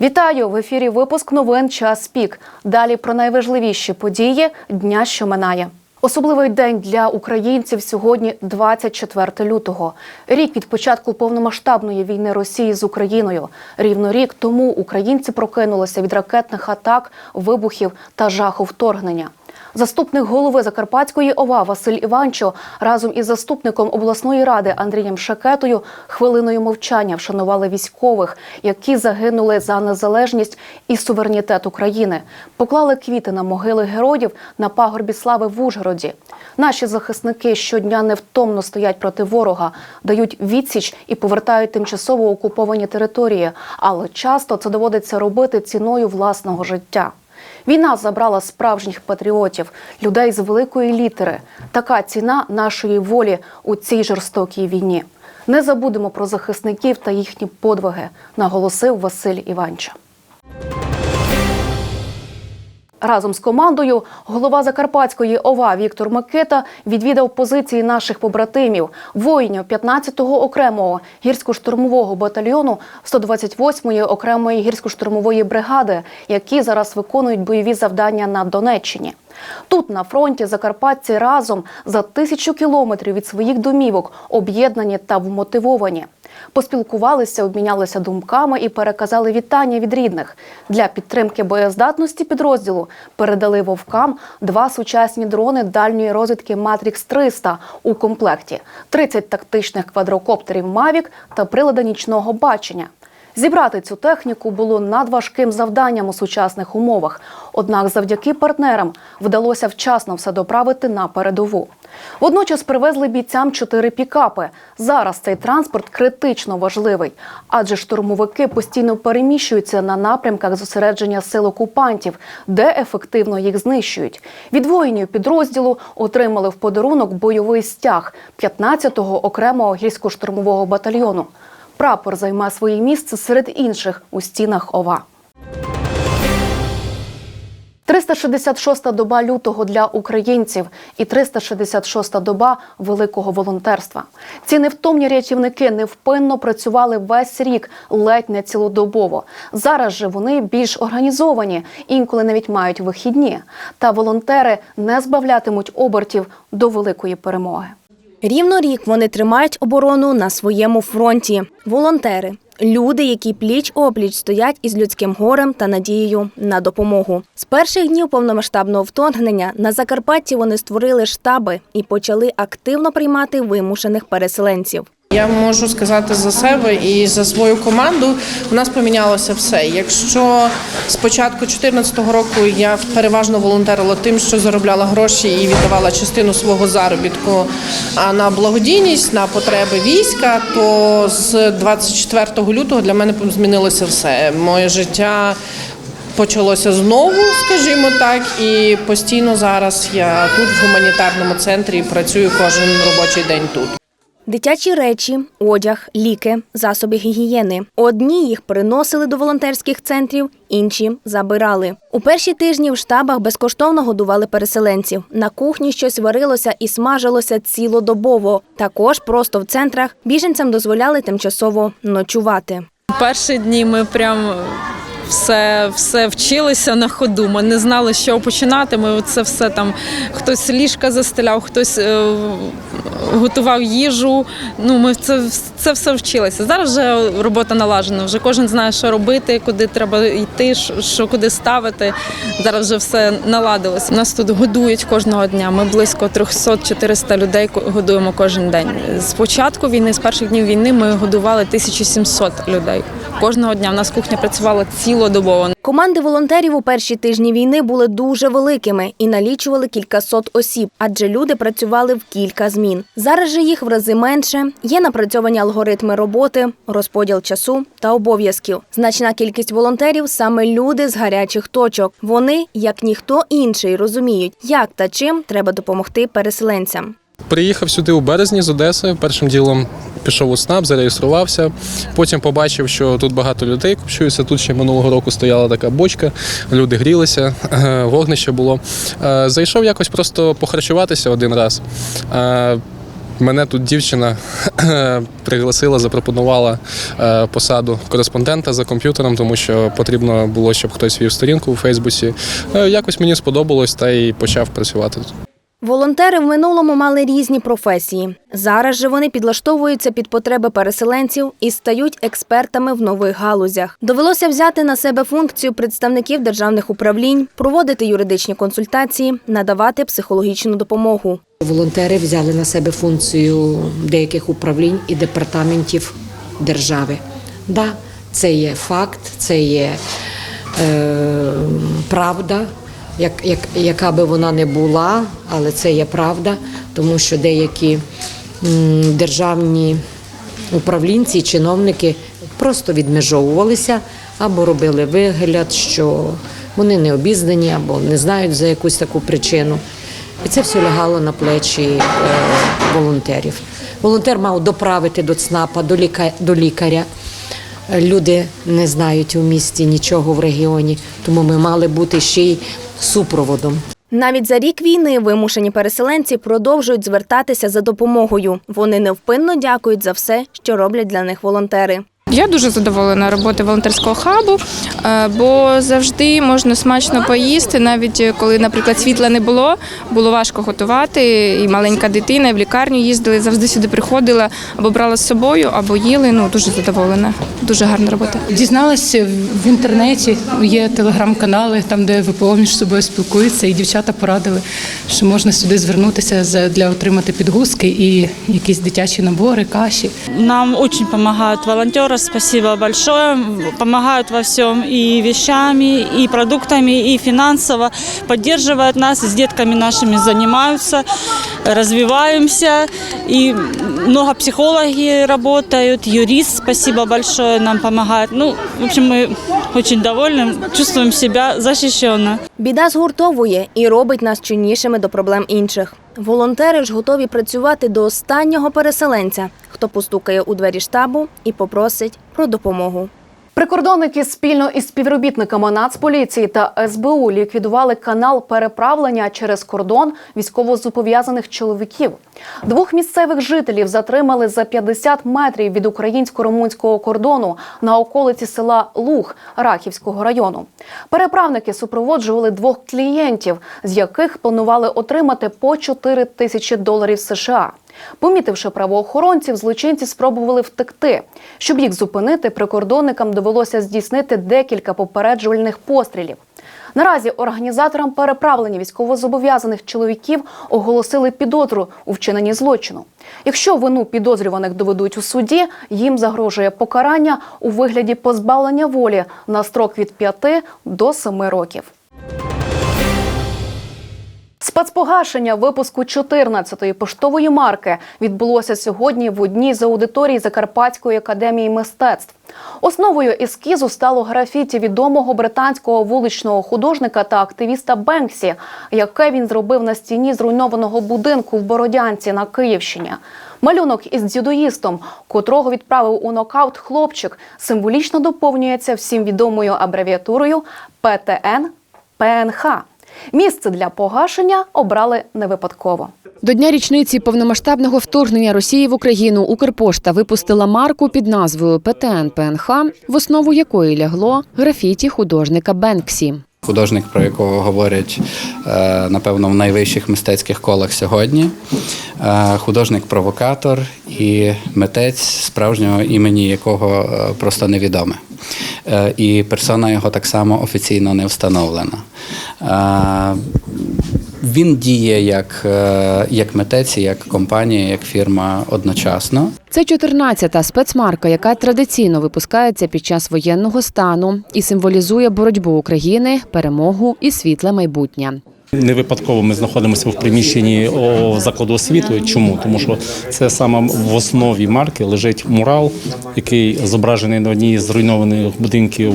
Вітаю в ефірі. Випуск новин Час пік. Далі про найважливіші події дня, що минає. Особливий день для українців сьогодні 24 лютого. Рік від початку повномасштабної війни Росії з Україною. Рівно рік тому українці прокинулися від ракетних атак, вибухів та жаху вторгнення. Заступник голови Закарпатської ОВА Василь Іванчо разом із заступником обласної ради Андрієм Шакетою хвилиною мовчання вшанували військових, які загинули за незалежність і суверенітет України. Поклали квіти на могили героїв на пагорбі слави в Ужгороді. Наші захисники щодня невтомно стоять проти ворога, дають відсіч і повертають тимчасово окуповані території, але часто це доводиться робити ціною власного життя. Війна забрала справжніх патріотів, людей з великої літери. Така ціна нашої волі у цій жорстокій війні. Не забудемо про захисників та їхні подвиги, наголосив Василь Іванча. Разом з командою голова Закарпатської ОВА Віктор Микита відвідав позиції наших побратимів, воїнів 15-го окремого гірсько-штурмового батальйону 128-ї окремої гірсько-штурмової бригади, які зараз виконують бойові завдання на Донеччині. Тут на фронті закарпатці разом за тисячу кілометрів від своїх домівок об'єднані та вмотивовані. Поспілкувалися, обмінялися думками і переказали вітання від рідних. Для підтримки боєздатності підрозділу передали вовкам два сучасні дрони дальньої розвідки Матрікс 300 у комплекті, 30 тактичних квадрокоптерів Мавік та прилади нічного бачення. Зібрати цю техніку було надважким завданням у сучасних умовах. Однак, завдяки партнерам вдалося вчасно все доправити на передову. Водночас привезли бійцям чотири пікапи. Зараз цей транспорт критично важливий, адже штурмовики постійно переміщуються на напрямках зосередження сил окупантів, де ефективно їх знищують. Від воїнів підрозділу отримали в подарунок бойовий стяг 15-го окремого гірсько-штурмового батальйону. Прапор займе своє місце серед інших у стінах ОВА. 366-та доба лютого для українців і 366-та доба великого волонтерства. Ці невтомні рятівники невпинно працювали весь рік, ледь не цілодобово. Зараз же вони більш організовані, інколи навіть мають вихідні. Та волонтери не збавлятимуть обертів до великої перемоги. Рівно рік вони тримають оборону на своєму фронті. Волонтери люди, які пліч опліч стоять із людським горем та надією на допомогу. З перших днів повномасштабного вторгнення на Закарпатті вони створили штаби і почали активно приймати вимушених переселенців. Я можу сказати за себе і за свою команду. У нас помінялося все. Якщо з початку 2014 року я переважно волонтерила тим, що заробляла гроші і віддавала частину свого заробітку на благодійність, на потреби війська, то з 24 лютого для мене змінилося все. Моє життя. Почалося знову, скажімо так, і постійно зараз я тут в гуманітарному центрі працюю кожен робочий день тут. Дитячі речі, одяг, ліки, засоби гігієни. Одні їх приносили до волонтерських центрів, інші забирали. У перші тижні в штабах безкоштовно годували переселенців. На кухні щось варилося і смажилося цілодобово. Також просто в центрах біженцям дозволяли тимчасово ночувати. Перші дні ми прям все, все вчилися на ходу. Ми не знали, чого починати. Ми це все там хтось ліжка застеляв, хтось е, готував їжу. Ну, ми це, це все вчилися. Зараз вже робота налажена. Вже кожен знає, що робити, куди треба йти, що що куди ставити. Зараз вже все наладилось. Нас тут годують кожного дня. Ми близько 300-400 людей годуємо кожен день. З початку війни, з перших днів війни, ми годували 1700 людей. Кожного дня в нас кухня працювала цілодобово. Команди волонтерів у перші тижні війни були дуже великими і налічували кількасот осіб, адже люди працювали в кілька змін. Зараз же їх в рази менше. Є напрацьовані алгоритми роботи, розподіл часу та обов'язків. Значна кількість волонтерів саме люди з гарячих точок. Вони, як ніхто інший, розуміють, як та чим треба допомогти переселенцям. Приїхав сюди у березні з Одеси. Першим ділом пішов у СНАП, зареєструвався. Потім побачив, що тут багато людей купчуються. Тут ще минулого року стояла така бочка, люди грілися, вогнище було. Е, Зайшов якось просто похарчуватися один раз. Е, Мене тут дівчина пригласила, запропонувала е, посаду кореспондента за комп'ютером, тому що потрібно було, щоб хтось вів сторінку у Фейсбуці. Якось мені сподобалось та й почав працювати тут. Волонтери в минулому мали різні професії. Зараз же вони підлаштовуються під потреби переселенців і стають експертами в нових галузях. Довелося взяти на себе функцію представників державних управлінь, проводити юридичні консультації, надавати психологічну допомогу. Волонтери взяли на себе функцію деяких управлінь і департаментів держави. Да, це є факт, це є е, правда, як, як, яка би вона не була, але це є правда, тому що деякі м, державні управлінці, чиновники просто відмежовувалися або робили вигляд, що вони не обізнані або не знають за якусь таку причину. І це все лягало на плечі е, волонтерів. Волонтер мав доправити до ЦНАПа, до, ліка, до лікаря. Люди не знають у місті нічого в регіоні, тому ми мали бути ще й супроводом. Навіть за рік війни вимушені переселенці продовжують звертатися за допомогою. Вони невпинно дякують за все, що роблять для них волонтери. Я дуже задоволена роботи волонтерського хабу, е, бо завжди можна смачно поїсти, навіть коли, наприклад, світла не було, було важко готувати. І маленька дитина, і в лікарню їздили, завжди сюди приходила або брала з собою, або їли. Ну дуже задоволена. Дуже гарна робота. Дізналася в інтернеті, є телеграм-канали, там де ВПО між собою спілкуються, і дівчата порадили, що можна сюди звернутися для отримати підгузки і якісь дитячі набори, каші. Нам очень помогают волонтеры, спасибо большое. Помогают во всем и вещами, и продуктами, и финансово. Поддерживают нас, с детками нашими занимаются, развиваемся. И много психологи работают, юрист, спасибо большое, нам помогает. Ну, в общем, мы очень довольны, чувствуем себя защищенно. Біда згуртовує і робить нас чуйнішими до проблем інших. Волонтери ж готові працювати до останнього переселенця, хто постукає у двері штабу і попросить про допомогу. Прикордонники спільно із співробітниками Нацполіції та СБУ ліквідували канал переправлення через кордон військовозобов'язаних чоловіків. Двох місцевих жителів затримали за 50 метрів від українсько-румунського кордону на околиці села Луг Рахівського району. Переправники супроводжували двох клієнтів, з яких планували отримати по 4 тисячі доларів США. Помітивши правоохоронців, злочинці спробували втекти. Щоб їх зупинити, прикордонникам довелося здійснити декілька попереджувальних пострілів. Наразі організаторам переправлення військовозобов'язаних чоловіків оголосили підозру у вчиненні злочину. Якщо вину підозрюваних доведуть у суді, їм загрожує покарання у вигляді позбавлення волі на строк від 5 до 7 років. Спецпогашення випуску 14-ї поштової марки відбулося сьогодні в одній з аудиторій Закарпатської академії мистецтв. Основою ескізу стало графіті відомого британського вуличного художника та активіста Бенксі, яке він зробив на стіні зруйнованого будинку в Бородянці на Київщині. Малюнок із дзюдоїстом, котрого відправив у нокаут хлопчик, символічно доповнюється всім відомою абревіатурою ПТН ПНХ. Місце для погашення обрали не випадково. До дня річниці повномасштабного вторгнення Росії в Україну Укрпошта випустила марку під назвою ПТН ПНХ, в основу якої лягло графіті художника Бенксі. Художник, про якого говорять е, напевно в найвищих мистецьких колах сьогодні. Е, Художник-провокатор і митець, справжнього імені якого е, просто невідоме. І персона його так само офіційно не встановлена. Він діє як, е, як митець, як компанія, як фірма одночасно. Це 14-та спецмарка, яка традиційно випускається під час воєнного стану і символізує боротьбу України, перемогу і світле майбутнє. Не випадково ми знаходимося в приміщенні закладу освіти. Чому? Тому що це саме в основі марки лежить мурал, який зображений на одній з зруйнованих будинків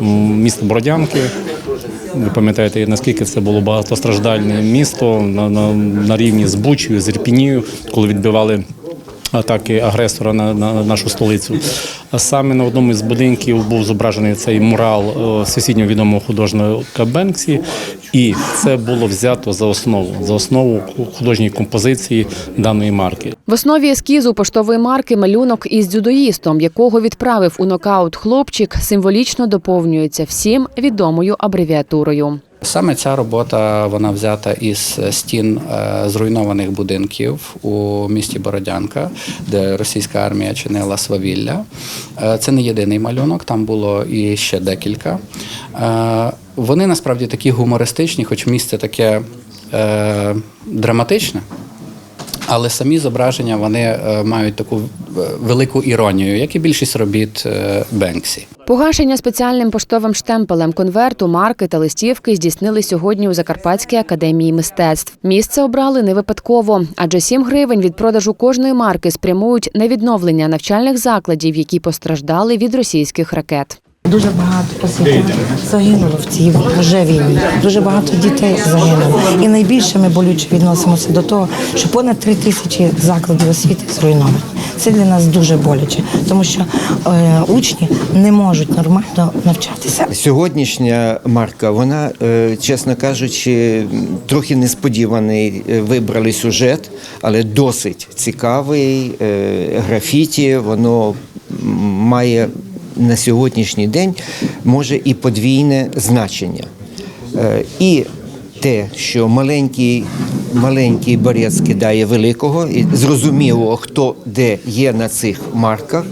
міста Бродянки. Ви пам'ятаєте, наскільки це було багатостраждальне місто на, на, на рівні з Бучею, з Ірпінію, коли відбивали атаки агресора на, на нашу столицю. А Саме на одному із будинків був зображений цей мурал е, всесвітньо відомого художника Бенксі, і це було взято за основу за основу художньої композиції даної марки. В основі ескізу поштової марки малюнок із дзюдоїстом, якого відправив у нокаут хлопчик, символічно доповнюється всім відомою абревіатурою. Саме ця робота вона взята із стін е, зруйнованих будинків у місті Бородянка, де російська армія чинила свавілля. Е, Це не єдиний малюнок, там було і ще декілька. Е, Вони насправді такі гумористичні, хоч місце таке драматичне. Але самі зображення вони е, мають таку е, велику іронію, як і більшість робіт е, Бенксі. Погашення спеціальним поштовим штемпелем конверту, марки та листівки здійснили сьогодні у Закарпатській академії мистецтв. Місце обрали не випадково, адже 7 гривень від продажу кожної марки спрямують на відновлення навчальних закладів, які постраждали від російських ракет. Дуже багато освіти загинуло в цій війні. Дуже багато дітей загинуло. І найбільше ми болюче відносимося до того, що понад три тисячі закладів освіти зруйновані. Це для нас дуже боляче, тому що е, учні не можуть нормально навчатися. Сьогоднішня марка, вона, е, чесно кажучи, трохи несподіваний е, вибрали сюжет, але досить цікавий. е, Графіті, воно має на сьогоднішній день може і подвійне значення. Е, І те, що маленький, маленький борець кидає великого, і зрозуміло, хто де є на цих марках.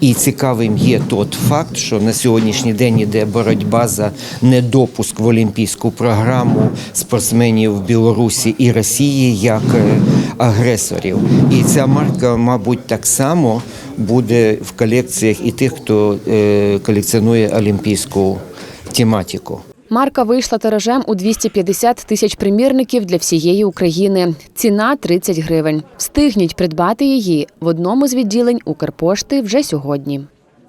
І цікавим є тот факт, що на сьогоднішній день іде боротьба за недопуск в олімпійську програму спортсменів Білорусі і Росії як е, агресорів. І ця марка, мабуть, так само буде в колекціях і тих, хто е, колекціонує олімпійську тематику. Марка вийшла тиражем у 250 тисяч примірників для всієї України. Ціна 30 гривень. Встигніть придбати її в одному з відділень Укрпошти вже сьогодні.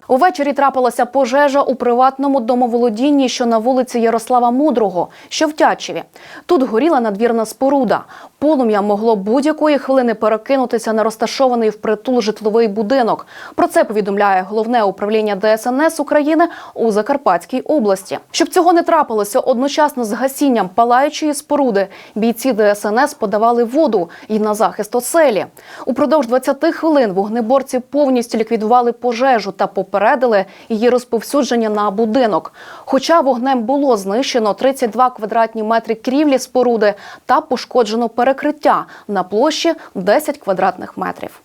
Увечері трапилася пожежа у приватному домоволодінні, що на вулиці Ярослава Мудрого, що в Тячеві. Тут горіла надвірна споруда. Полум'я могло будь-якої хвилини перекинутися на розташований впритул житловий будинок. Про це повідомляє головне управління ДСНС України у Закарпатській області. Щоб цього не трапилося одночасно з гасінням палаючої споруди, бійці ДСНС подавали воду і на захист оселі. Упродовж 20 хвилин вогнеборці повністю ліквідували пожежу та попередили її розповсюдження на будинок. Хоча вогнем було знищено 32 квадратні метри крівлі споруди та пошкоджено перекриття на площі 10 квадратних метрів.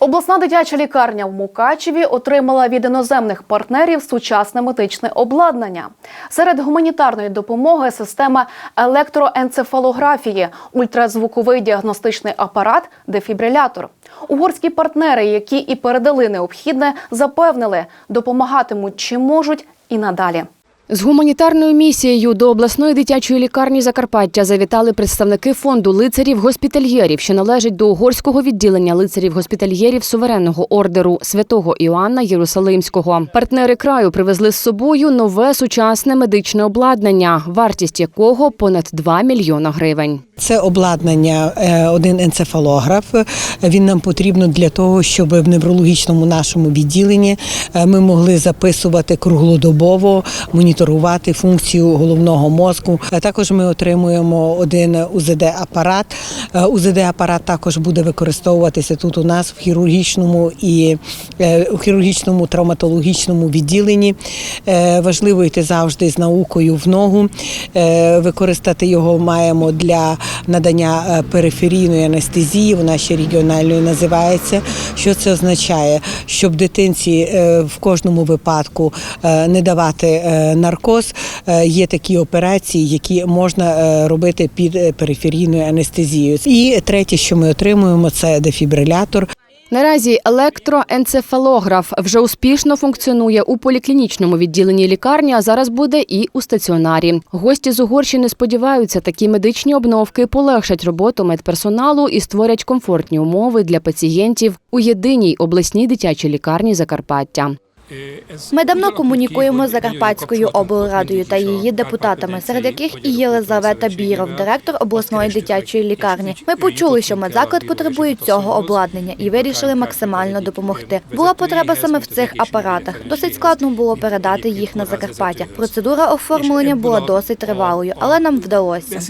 Обласна дитяча лікарня в Мукачеві отримала від іноземних партнерів сучасне медичне обладнання. Серед гуманітарної допомоги система електроенцефалографії, ультразвуковий діагностичний апарат, дефібрилятор. Угорські партнери, які і передали необхідне, запевнили, допомагатимуть чим можуть і надалі. З гуманітарною місією до обласної дитячої лікарні Закарпаття завітали представники фонду лицарів-госпітальєрів, що належить до угорського відділення лицарів-госпітальєрів суверенного ордеру святого Іоанна Єрусалимського. Партнери краю привезли з собою нове сучасне медичне обладнання, вартість якого понад 2 мільйона гривень. Це обладнання, е, один енцефалограф. Він нам потрібно для того, щоб в неврологічному нашому відділенні е, ми могли записувати круглодобово, моніторувати функцію головного мозку. А Також ми отримуємо один УЗД-апарат. Е, УЗД-апарат також буде використовуватися тут у нас в хірургічному і е, у хірургічному травматологічному відділенні. Е, Важливо йти завжди з наукою в ногу. Е, Використати його маємо для надання е, периферійної анестезії, вона ще регіональною називається. Що це означає? Щоб дитинці е, в кожному випадку е, не давати е, наркоз, е, є такі операції, які можна е, робити під е, периферійною анестезією. І третє, що ми отримуємо, це дефібрилятор. Наразі електроенцефалограф вже успішно функціонує у поліклінічному відділенні лікарні, а зараз буде і у стаціонарі. Гості з Угорщини сподіваються, такі медичні обновки полегшать роботу медперсоналу і створять комфортні умови для пацієнтів у єдиній обласній дитячій лікарні Закарпаття. Ми давно комунікуємо з Закарпатською облрадою та її депутатами, серед яких і Єлизавета Біров, директор обласної дитячої лікарні. Ми почули, що медзаклад потребує цього обладнання і вирішили максимально допомогти. Була потреба саме в цих апаратах. Досить складно було передати їх на Закарпаття. Процедура оформлення була досить тривалою, але нам вдалося.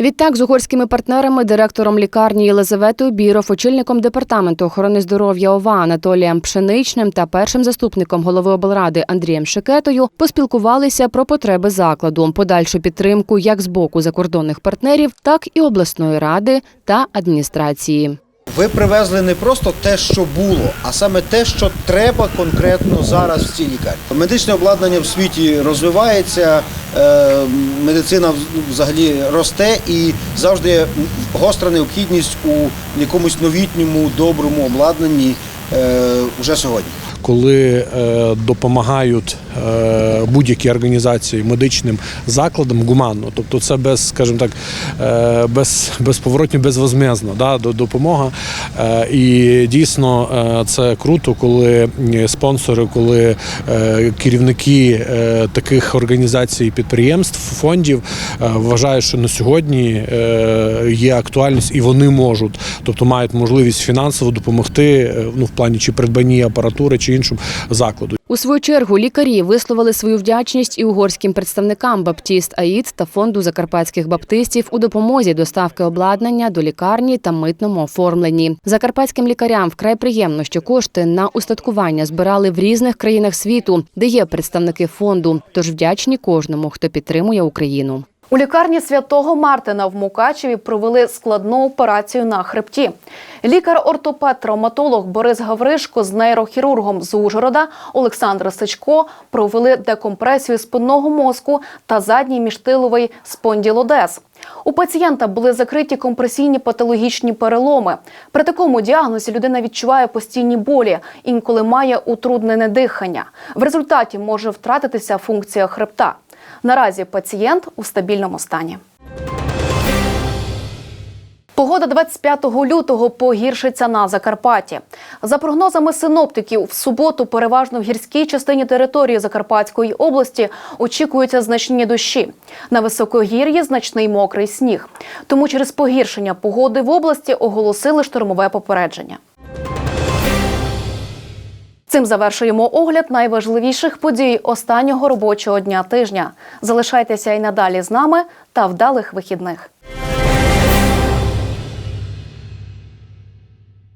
Відтак, з угорськими партнерами, директором лікарні Єлизаветою Біров, очільником департаменту охорони здоров'я ОВА Анатолієм Пшеничним та першим заступником голови облради Андрієм Шикетою поспілкувалися про потреби закладу, подальшу підтримку як з боку закордонних партнерів, так і обласної ради та адміністрації. Ви привезли не просто те, що було, а саме те, що треба конкретно зараз в цій лікарні. Медичне обладнання в світі розвивається, е, медицина взагалі росте і завжди є гостра необхідність у якомусь новітньому доброму обладнанні е, вже сьогодні. Коли е, допомагають е, будь-які організації медичним закладам гуманно, тобто це без, скажімо так, е, без, безповоротньо, безвозмезна да, до- допомога. І дійсно це круто, коли спонсори, коли керівники таких організацій, підприємств, фондів вважають, що на сьогодні є актуальність і вони можуть, тобто мають можливість фінансово допомогти ну, в плані чи придбанні апаратури іншому закладу. У свою чергу лікарі висловили свою вдячність і угорським представникам Баптіст Аїд та фонду закарпатських баптистів у допомозі доставки обладнання до лікарні та митному оформленні. Закарпатським лікарям вкрай приємно, що кошти на устаткування збирали в різних країнах світу, де є представники фонду. Тож вдячні кожному, хто підтримує Україну. У лікарні святого Мартина в Мукачеві провели складну операцію на хребті. Лікар-ортопед-травматолог Борис Гавришко з нейрохірургом з Ужгорода Олександр Сичко провели декомпресію спинного мозку та задній міжтиловий спонділодез. У пацієнта були закриті компресійні патологічні переломи. При такому діагнозі людина відчуває постійні болі, інколи має утруднене дихання. В результаті може втратитися функція хребта. Наразі пацієнт у стабільному стані. Погода 25 лютого погіршиться на Закарпатті. За прогнозами синоптиків, в суботу переважно в гірській частині території Закарпатської області очікуються значні дощі. На високогір'ї значний мокрий сніг. Тому через погіршення погоди в області оголосили штормове попередження. Цим завершуємо огляд найважливіших подій останнього робочого дня тижня. Залишайтеся і надалі з нами та вдалих вихідних.